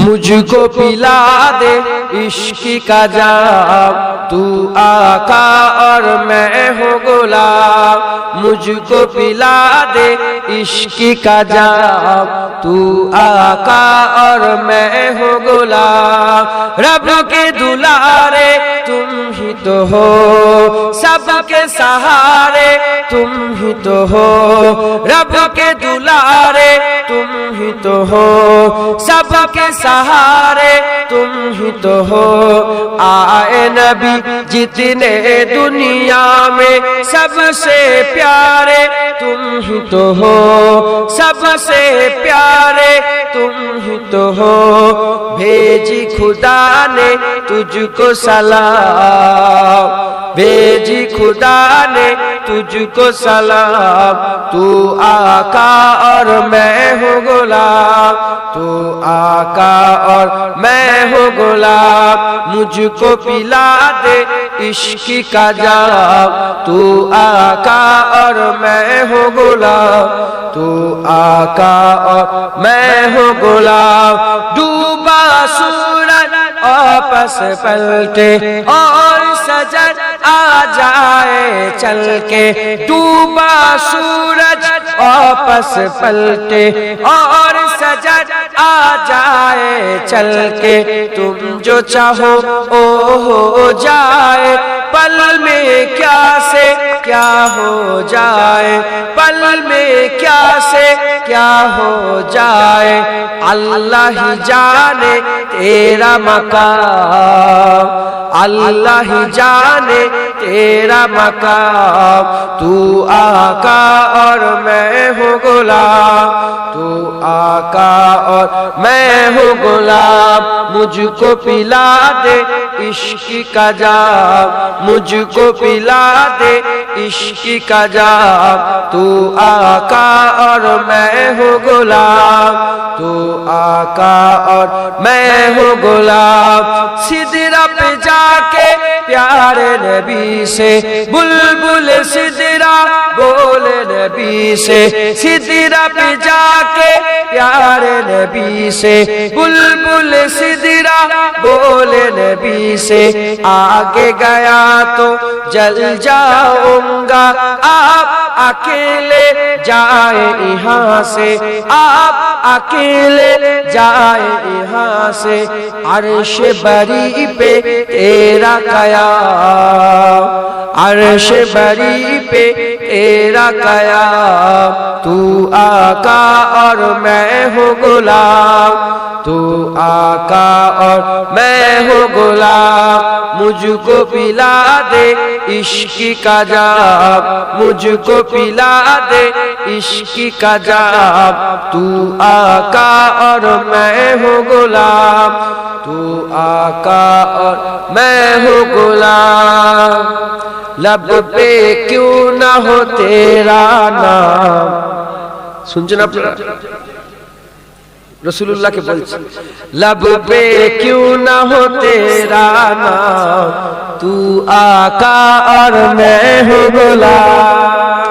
مجھ کو پلا دے عشق کا جام تو آقا اور میں ہوں غلام مجھ کو پلا دے عشق کا جام تو آقا اور میں ہوں غلام رب کے دلارے تم ہی تو ہو سب کے سہارے تم ہی تو ہو رب کے دلارے تم ہی تو ہو سب کے سہارے تم ہی تو ہو آئے نبی جتنے دنیا میں سب سے پیارے تم ہی تو ہو سب سے پیارے تم ہی تو ہو بھیجی خدا نے تجھ کو سلام، تو آقا اور میں ہوں غلام، تو آقا اور میں ہوں غلام مجھ کو پلا دے عشق کا جام، تو آقا اور میں ہوں غلام، تو آقا اور میں ہوں غلام۔ ڈوبا سورج آپس پلٹے اور سجد آ جائے چل کے ڈوبا سورج آپس پلٹے اور سجد آ جائے چل کے تم جو چاہو او ہو جائے پل میں کیا سے کیا ہو جائے پل میں کیا سے کیا ہو جائے اللہ ہی جانے تیرا مقام اللہ ہی جانے تیرا مقام، تو آقا اور میں ہوں غلام۔ تو آقا اور میں ہوں غلام مجھ کو پلا دے عشق کا جام۔ مجھ کو پلا دے عشق کا جام۔ تو آقا اور میں ہوں غلام۔ تو آقا اور میں ہوں غلام۔ سدرا پہ جا کے پیارے نبی سے، بلبل سدرا، بول نبی سے، سدرا پہ جا کے پیارے نبی سے، بلبل سدرا، بول نبی سے، آگے گیا تو جل جاؤں گا۔ آپ اکیلے جائے یہاں سے، آپ اکیلے جائے یہاں سے۔ عرش بری پہ تیرا قیام عرش بری پہ تیرا قیام تو آقا اور میں ہوں غلام تو آقا اور میں ہوں غلام مجھ کو پلا دے عشق کا جام مجھ کو پلا دے عشق کا جام۔ تو آقا اور میں ہوں غلام، تو آقا اور میں ہوں غلام۔ لب پہ کیوں نہ ہو تیرا نام؟ سن جنا রসুল্লাহকে বলছে লব পে কিউ না হো তেরা নাম তু আকা আর মে হো গোলাম